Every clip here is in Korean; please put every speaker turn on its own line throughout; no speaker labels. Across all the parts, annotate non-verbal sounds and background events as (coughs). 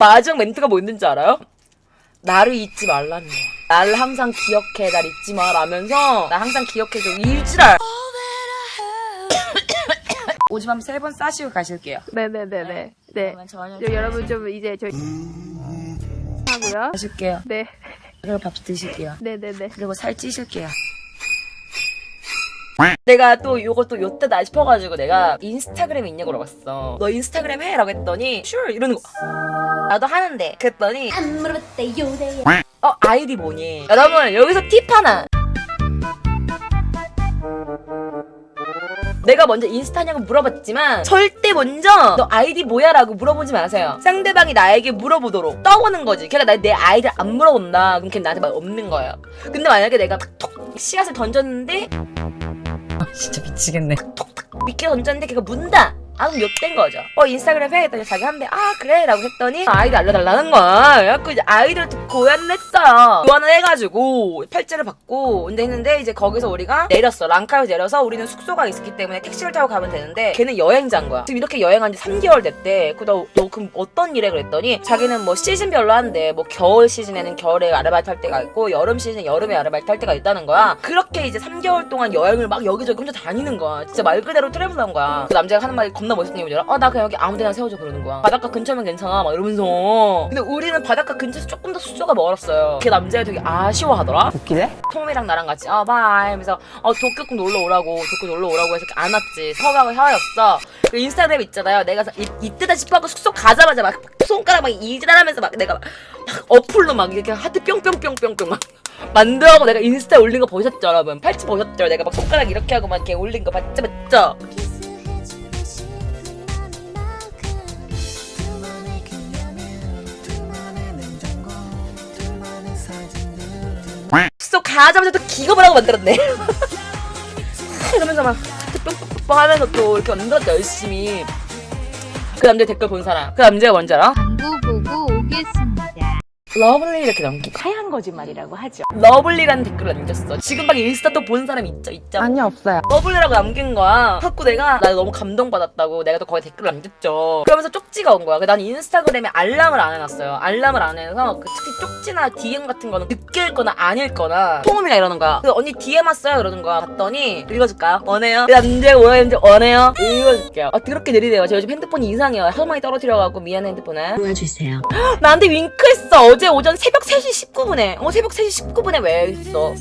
마지막 멘트가 뭐였는지 알아요? 나를 잊지 말라는 거야. 나를 항상 기억해, 날 잊지 마, 라면서, 나 항상 기억해줘, 일지랄! (coughs) 오줌 세번 싸시고 가실게요.
네네네네. 네.
그러면 저녁
저 여러분 좀 이제 저희 하고요.
하실게요.
네.
그리고 밥 드실게요.
네네네.
그리고 살 찌실게요. 내가 또 요것도 요때다 싶어가지고 내가 인스타그램 있냐고 물어봤어. 너 인스타그램 해? 라고 했더니 sure 이러는 거. 나도 하는데. 그랬더니
안 물어봤대요 네.
어 아이디 뭐니? 여러분 여기서 팁 하나. 내가 먼저 인스타냐고 물어봤지만 절대 먼저 너 아이디 뭐야 라고 물어보지 마세요 상대방이 나에게 물어보도록 떠보는 거지 걔가 나, 내 아이디를 안 물어본다 그럼 걔 나한테 말 없는 거예요 근데 만약에 내가 톡 씨앗을 던졌는데 아 진짜 미치겠네 톡톡 믿게 던졌는데 걔가 문다 아 그럼 욕된 거죠. 어 인스타그램 해 했더니 자기 한대 아 그래? 라고 했더니 아이디 알려달라는 거야. 그래갖고 아이디를 듣고 고연냈어요. 교환을 해가지고 팔찌를 받고 근데 했는데 이제 거기서 우리가 내렸어. 랑카에서 내려서 우리는 숙소가 있었기 때문에 택시를 타고 가면 되는데 걔는 여행자인 거야. 지금 이렇게 여행한 지 3개월 됐대. 그너 너 그럼 어떤 일에 그랬더니 자기는 뭐 시즌별로 한대 뭐 겨울 시즌에는 겨울에 아르바이트 할 때가 있고 여름 시즌에 여름에 아르바이트 할 때가 있다는 거야. 그렇게 이제 3개월 동안 여행을 막 여기저기 혼자 다니는 거야. 진짜 말 그대로 트래블 한 거야. 그 남자가 하는 말이 겁나 멋있는 게 뭐더라 어나 그냥 여기 아무 데나 세워줘 그러는 거야. 바닷가 근처면 괜찮아. 막 이러면서. 근데 우리는 바닷가 근처에서 조금 더 숙소가 멀었어요. 그 남자가 되게 아쉬워하더라.
웃기네?
톰이랑 나랑 같이 어 바이 하면서 어 도쿄 꼭 놀러 오라고 도쿄 놀러 오라고 해서 안 왔지. 서가고 헤어졌어. 그 인스타그램 있잖아요. 내가 이, 이때다 싶어하고 숙소 가자마자 막 손가락 막 이질하면서 막 내가 막, 막 어플로 막 이렇게 하트 뿅뿅뿅뿅뿅 막 만들어하고 내가 인스타에 올린 거 보셨죠 여러분? 팔찌 보셨죠? 내가 막 손가락 이렇게 하고 막 이렇게 올린 거 봤죠 봤죠 숙소 가자마자 또 기겁을 하고 만들었네 (laughs) 이러면서 막 하트 뿅뿅뿅 하면서 또 이렇게 만들었다 열심히 그 남자 댓글 본 사람 그 남자가 뭔지 알아?
광고 보고 오겠습니다.
러블리 이렇게 남기고
하얀 거짓말이라고 하죠.
러블리라는 댓글을 남겼어. 지금 막 인스타 또본 사람 있죠, 있죠.
아니 없어요.
러블리라고 남긴 거야. 자꾸 내가 나 너무 감동받았다고 내가 또 거기 댓글을 남겼죠. 그러면서 쪽지가 온 거야. 난 인스타그램에 알람을 안 해놨어요. 알람을 안 해서 그 특히 쪽지나 DM 같은 거는 늦게 읽거나 안 읽거나 통음이나 이러는 거야. 그래서 언니 DM 왔어요? 이러는 거야. 봤더니 읽어줄까요? 원해요? 그 뭐라 했는지 원해요? 읽어줄게요. 아, 그렇게 느리대요. 저 요즘 핸드폰이 이상해요. 하도 많이 떨어뜨려갖고 미안해 핸드폰에.
도와주세요
나한테 윙크했어. 어제 오전 새벽 3시 19분에. 어, 새벽 3시 19분에 왜 했어?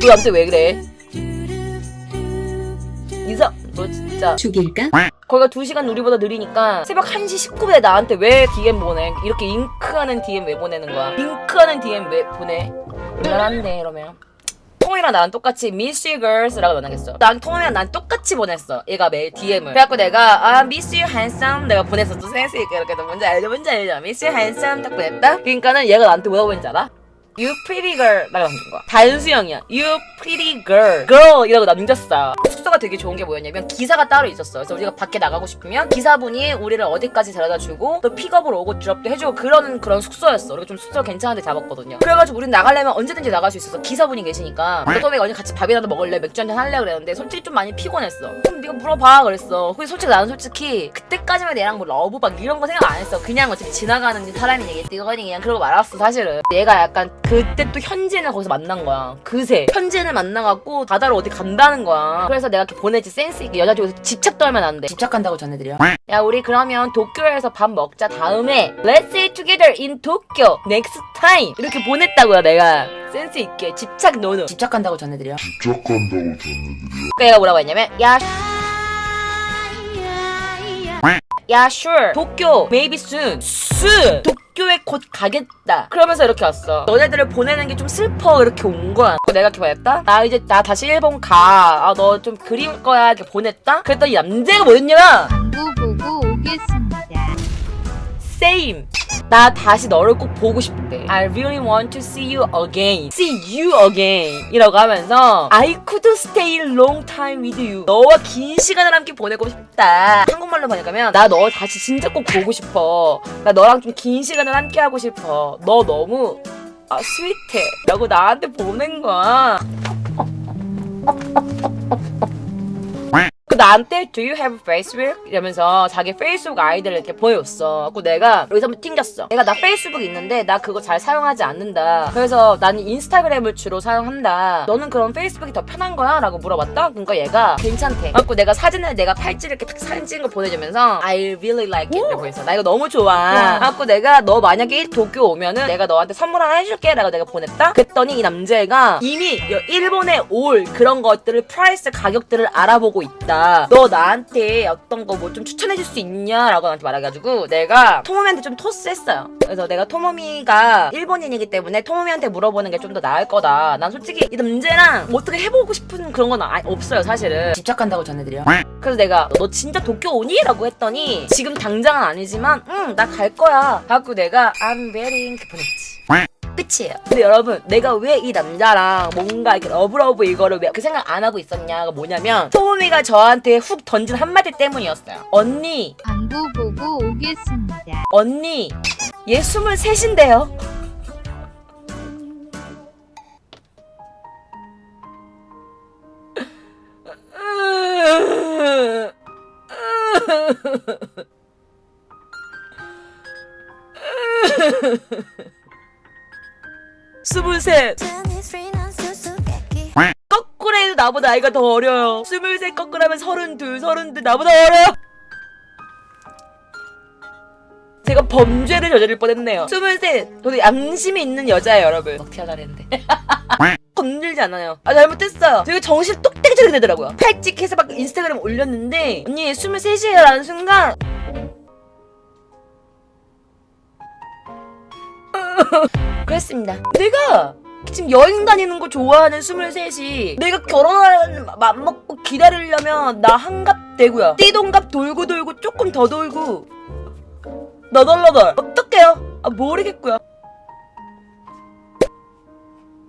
너 나한테 왜 그래? 이사, 너 진짜.
죽일까?
거기가 2시간 우리보다 느리니까 새벽 1시 19분에 나한테 왜 DM 보내? 이렇게 윙크하는 DM 왜 보내는 거야? 윙크하는 DM 왜 보내? 미안한데, 이러면. 통이랑 나랑 똑같이 Miss you girls라고 만나겠어. 난 통이랑 난 똑같이 보냈어. 얘가 매일 DM을. 그래갖고 내가 아 Miss you handsome 내가 보냈어. 또 센스 있게 이렇게 또 뭔지 알죠? 뭔지 알죠? Miss you handsome 딱 보냈다. 그러니까는 얘가 나한테 뭐라고 했는지 알아? You pretty girl 라고 남긴 거야. 단수형이야. You pretty girl. girl 이라고 남겼어. 숙소가 되게 좋은 게 뭐였냐면 기사가 따로 있었어. 그래서 우리가 밖에 나가고 싶으면 기사분이 우리를 어디까지 데려다 주고 또 픽업을 오고 드롭도 해주고 그런 그런 숙소였어. 우리가 좀 숙소 괜찮은데 잡았거든요. 그래가지고 우린 나가려면 언제든지 나갈 수 있어서 기사분이 계시니까 너도왜 어디 같이 밥이라도 먹을래? 맥주 한잔 할래? 그랬는데 솔직히 좀 많이 피곤했어. 그럼 네가 물어봐 그랬어. 근데 솔직히 나는 솔직히 그때까지만 얘랑 뭐 러브 막 이런 거 생각 안 했어. 그냥 어차피 지나가는 사람이 얘기 뜨거니 그냥 그러고 말았어 사실은. 얘가 약간 그때 또 현진을 거기서 만난 거야. 그새 현진을 만나갖고 바다로 어디 간다는 거야. 그래서 내가 이렇게 보내지 센스 있게 여자 쪽에서 집착도 하면 안 돼. 집착한다고 전해드려. 야 우리 그러면 도쿄에서 밥 먹자 다음에 Let's eat together in Tokyo next time 이렇게 보냈다고요 내가 센스 있게 집착 노노 집착한다고 전해드려.
집착한다고 전해드려.
그러니까 얘가 뭐라고 했냐면 야 야, sure. 도쿄, maybe soon. soon. 도 쿄에 곧 가겠다. 그러면서 이렇게 왔어. 너네들을 보내는 게 좀 슬퍼. 이렇게 온 거야. 내가 이렇게 보냈다? 나 이제, 나 다시 일본 가. 아, 너 좀 그리울 거야. 이렇게 보냈다? 그랬더니 남자가 뭐였냐면,
광고 보고 오겠습니다.
same. 나 다시 너를 꼭 보고 싶대. I really want to see you again. See you again. 이라고 하면서 I could stay long time with you. 너와 긴 시간을 함께 보내고 싶다. 한국말로 번역하면 나 너 다시 진짜 꼭 보고 싶어. 나 너랑 좀 긴 시간을 함께 하고 싶어. 너 너무 아 스윗해. 라고 나한테 보낸 거야. 그 나, 나한테 Do you have Facebook? 이러면서 자기 페이스북 아이디를 이렇게 보여줬어. 그리고 내가 여기서 한번 튕겼어. 내가 나 페이스북 있는데 나 그거 잘 사용하지 않는다. 그래서 나는 인스타그램을 주로 사용한다. 너는 그럼 페이스북이 더 편한 거야? 라고 물어봤다. 그러니까 얘가 괜찮대. 그래갖고 내가 사진을 내가 팔찌를 이렇게 탁 사진 찍은 거 보내주면서 I really like it. 이러고 있어. 나 이거 너무 좋아. 그래갖고 내가 너 만약에 도쿄 오면은 내가 너한테 선물 하나 해줄게. 라고 내가 보냈다. 그랬더니 이 남자애가 이미 일본에 올 그런 것들을 프라이스 가격들을 알아보고 있다. 너 나한테 어떤 거 뭐 좀 추천해줄 수 있냐라고 나한테 말해가지고 내가 토모미한테 좀 토스했어요. 그래서 내가 토모미가 일본인이기 때문에 토모미한테 물어보는 게 좀 더 나을 거다. 난 솔직히 이 남자랑 뭐 어떻게 해보고 싶은 그런 건 아- 없어요 사실은. 집착한다고 전해드려. 그래서 내가 너 진짜 도쿄 오니? 라고 했더니 지금 당장은 아니지만 응 나 갈 거야. 하고 내가 I'm ready 이렇게 보냈지. 끝이에요. 근데 여러분, 내가 왜 이 남자랑 뭔가 이렇게 러브러브 이거를 왜 그 생각 안 하고 있었냐가 뭐냐면, 토모미가 저한테 훅 던진 한마디 때문이었어요. 언니,
광고 보고 오겠습니다.
언니, 얘 23인데요. (laughs) 스물셋. 거꾸로 해도 나보다 나이가 더 어려요. 스물셋 거꾸로 하면 서른둘 서른둘 나보다 어려요. 제가 범죄를 저지를 뻔했네요. 스물셋. 저도 양심이 있는 여자예요 여러분. 막 튀어나랬는데? 건들지 않아요. 아 잘못했어요. 제가 정신 똑딱 차리게 되더라고요. 팔찍해서 막 인스타그램 올렸는데 언니 23이에요 라는 순간 (laughs) 그랬습니다. 내가 지금 여행 다니는 거 좋아하는 23이 내가 결혼을 맘먹고 기다리려면 나 한갑 되고요. 띠동갑 돌고 돌고 조금 더 돌고. 너덜너덜. 어떡해요? 아 모르겠고요.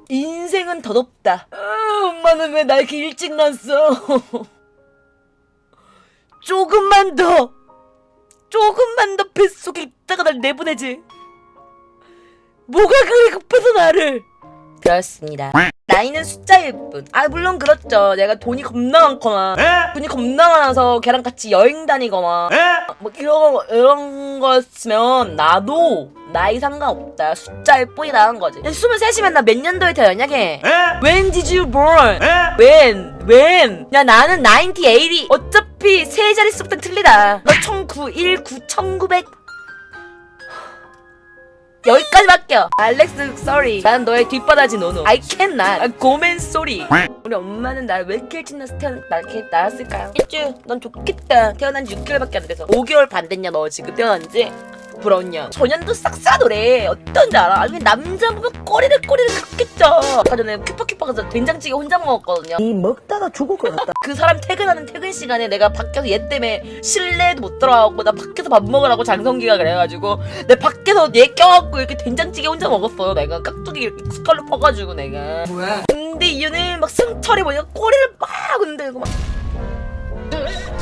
인생은 더덥다. 아, 엄마는 왜 날 이렇게 일찍 낳았어? (laughs) 조금만 더. 조금만 더 뱃속에 있다가 날 내보내지 뭐가 그리 급해서 나를 그렇습니다 나이는 숫자일 뿐. 아 물론 그렇죠. 내가 돈이 겁나 많거나 돈이 겁나 많아서 걔랑 같이 여행 다니거나 뭐 이런 이런 거였으면 나도 나이 상관없다. 숫자일 뿐이라는 거지. 23이면 나 몇 년도에 태어났냐게? When did you born? When? When? 야 나는 98이 어차피 세 자릿수부터 틀리다. 너 1919, 1900 여기까지밖에 알렉스 sorry. 난 너의 뒷바다지 노노. I cannot. 아, 고맨 sorry. 우리 엄마는 날 왜 이렇게 일찍 낳았, 태어, 날 이렇게 낳았을까요? 일주. 넌 좋겠다. 태어난 지 6개월밖에 안 돼서. 5개월 반 됐냐 너 지금? 태어난 지 부러웠냐? 전년도 싹싸노래. 어떤지 알아? 그냥 남자 보면 꼬리를 꼬리를 쪄 아까 전에 큐퍼큐퍼 가서 된장찌개 혼자 먹었거든요.
이 먹다가 죽을 것 같다.
그 사람 퇴근하는 퇴근 시간에 내가 밖에서 얘 때문에 실내에도 못 들어가고 나 밖에서 밥 먹으라고 장성기가 그래가지고 내 밖에서 얘 껴갖고 이렇게 된장찌개 혼자 먹었어요. 내가 깍두기 이렇게 스칼로 퍼가지고 내가. 뭐야? 근데 이유는 막 승철이 뭐냐 꼬리를 막 흔들고 막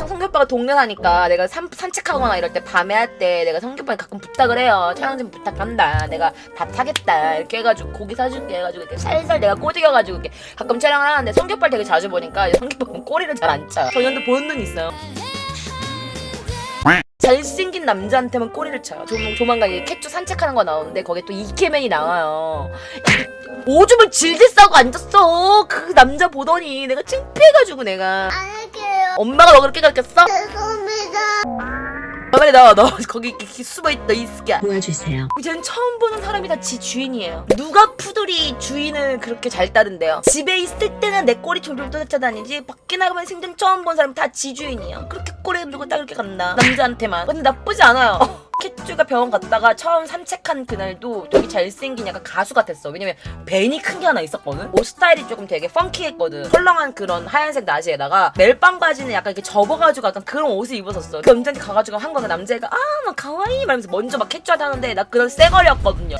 성기 오빠가 동네 사니까 내가 산, 산책하거나 이럴 때 밤에 할 때 내가 성기 오빠한테 가끔 부탁을 해요 촬영 좀 부탁한다 내가 밥 사겠다 이렇게 해가지고 고기 사줄게 해가지고 이렇게 살살 내가 꼬드겨가지고 이렇게 가끔 촬영을 하는데 성기 오빠를 되게 자주 보니까 성기 오빠는 꼬리를 잘 안 쳐요 전현도 보는 눈 있어요 잘생긴 남자한테만 꼬리를 쳐요. 조, 조만간 이 캣쭈 산책하는 거 나오는데 거기에 또 이케맨이 나와요. 오줌을 질질 싸고 앉았어. 그 남자 보더니 내가 창피해가지고 내가
알게요
엄마가 너 그렇게 가르쳤어?
죄송합니다
빨리 나와 너 (laughs) 거기 이렇게 숨어있다 이 새끼야.
도와주세요.
쟤는 처음 보는 사람이 다 지 주인이에요. 누가 푸들이 주인을 그렇게 잘 따른대요. 집에 있을 때는 내 꼬리 졸졸 쫓아다니지 밖에 나가면 생전 처음 본 사람 다 지 주인이야. 그렇게 꼬리 들고 딱 이렇게 간다. 남자한테만. 근데 나쁘지 않아요. (laughs) 캣쭈가 병원 갔다가 처음 산책한 그날도 되게 잘생긴 약간 가수 같았어. 왜냐면 벤이 큰 게 하나 있었거든. 옷 스타일이 조금 되게 펑키했거든. 헐렁한 그런 하얀색 나시에다가 멜빵 바지는 약간 이렇게 접어가지고 약간 그런 옷을 입었었어. 그 남자한테 가가지고 한 거야. 그 남자애가 아막 가와이 말하면서 먼저 막 캣쭈한테 하는데 나 그런 쎄거리였거든요.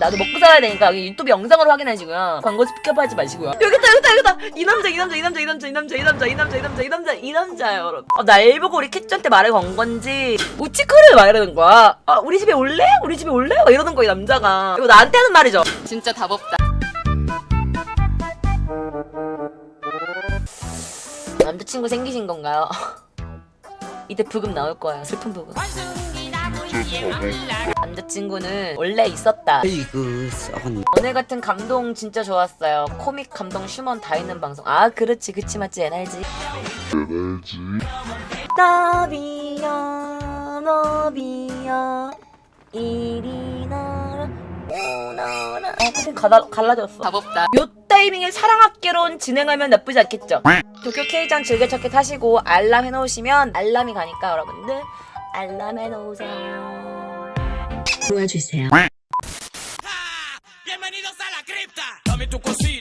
나도 먹고 살아야 되니까 유튜브 영상으로 확인하시고요. 광고 스킵하지 마시고요. 여기다 여기다 여기다 이 남자 이 남자 이 남자 이 남자 이 남자 이 남자 이 남자 이 남자 이 남자 이 남자예요 여러분. 어, 날 보고 우리 캣쭈한테 말을 건 건지 우치크를 말하는 거야. 아 우리 집에 올래? 우리 집에 올래? 막 이러는 거야 이 남자가. 이거 나한테 하는 말이죠. 진짜 답 없다. 남자친구 생기신 건가요? 이때 부금 나올 거예요. 슬픈 부금. 남자친구는 원래 있었다.
아이고 썩은
오늘 같은 감동 진짜 좋았어요. 코믹 감동 휴먼 다 있는 방송. 아 그렇지 그치 맞지 NRG. 너비야 너비야 이리 나라 오너라 어 근데 갈라, 갈라졌어 답 없다 요 타이밍에 사랑학개론 진행하면 나쁘지 않겠죠 도쿄 K장 즐겨찾기 타시고 알람 해놓으시면 알람이 가니까 여러분들 알람 해놓으세요
도와주세요.
Bienvenidos a la cripta. Dame tu cosita.